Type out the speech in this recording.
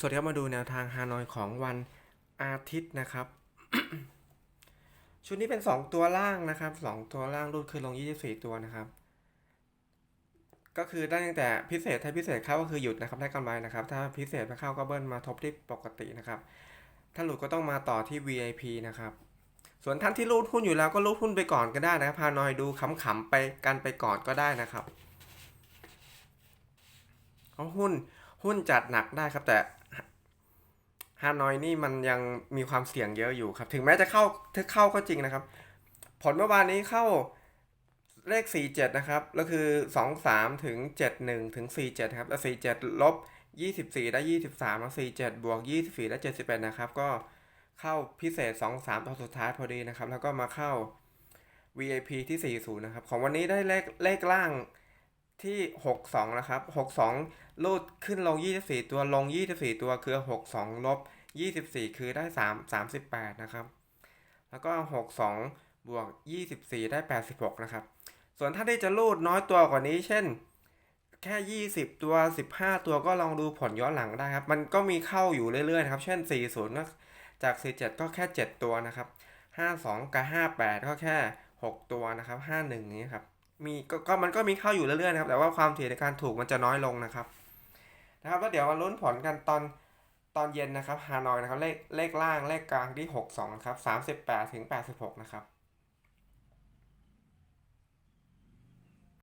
สวัสดีครับมาดูแนวทางฮานอยของวันอาทิตย์นะครับ ชุดนี้เป็น 2 ตัวล่างนะครับ 2 ตัวล่างรูดขึ้นลง 24 ตัวนะครับ ก็คือได้ตั้งแต่พิเศษถ้าพิเศษเข้าก็คือหยุดนะครับได้กำไรนะครับ ถ้าพิเศษไม่เข้าก็เบิ้ลมาทบที่ปกตินะครับ ถ้าหลุดก็ต้องมาต่อที่ VIP นะครับ ส่วนท่านที่รูดหุ้นอยู่แล้วก็รูดหุ้นไปก่อนก็ได้นะครับพานอยดูขำๆไปกันไปก่อนก็ได้นะครับเพราะหุ้นหุ้นจัดหนักได้ครับแต่ ฮานอยนี่มันยังมีความเสี่ยงเยอะอยู่ครับ ถึงแม้จะเข้าถ้าเข้าก็จริงนะครับ ผลเมื่อวานนี้เข้าเลข 47 นะครับแล้วคือ 23 ถึง 71 ถึง 47 ครับแล้ว47 ลบ 24 ได้ 23แล้ว47 บวก 24 ได้ 71 นะครับ ก็เข้าพิเศษ 2 3ตอนสุดท้ายพอดีนะครับ แล้วก็มาเข้า VIP ที่ 40 นะครับ ของวันนี้ได้เลขเลขล่างที่ 62 นะครับ 62 ลูดขึ้นลง 24 ตัวลง 24 ตัวคือ 62 ลบ 24คือได้3 38นะครับ แล้วก็62บวก24ได้86นะครับ ส่วนถ้าได้จะรูดน้อยตัวกว่านี้ เช่น แค่20ตัว15ตัวก็ลองดูผลย้อนหลังได้ครับ มันก็มีเข้าอยู่เรื่อยๆนะครับ เช่น40ก็จาก47ก็แค่7ตัวนะครับ52กับ58ก็แค่6ตัวนะครับ51นี้ครับมีก็ก็มันก็มีเข้าอยู่เรื่อยๆนะครับ แต่ว่าความถี่ในการถูกมันจะน้อยลงนะครับ นะครับ แล้วเดี๋ยวมาลุ้นผลกันตอน ตอนเย็นนะครับฮานอยนะครับเลขเลขล่างเลขกลางที่ 62นะครับ38ถึง86 นะครับ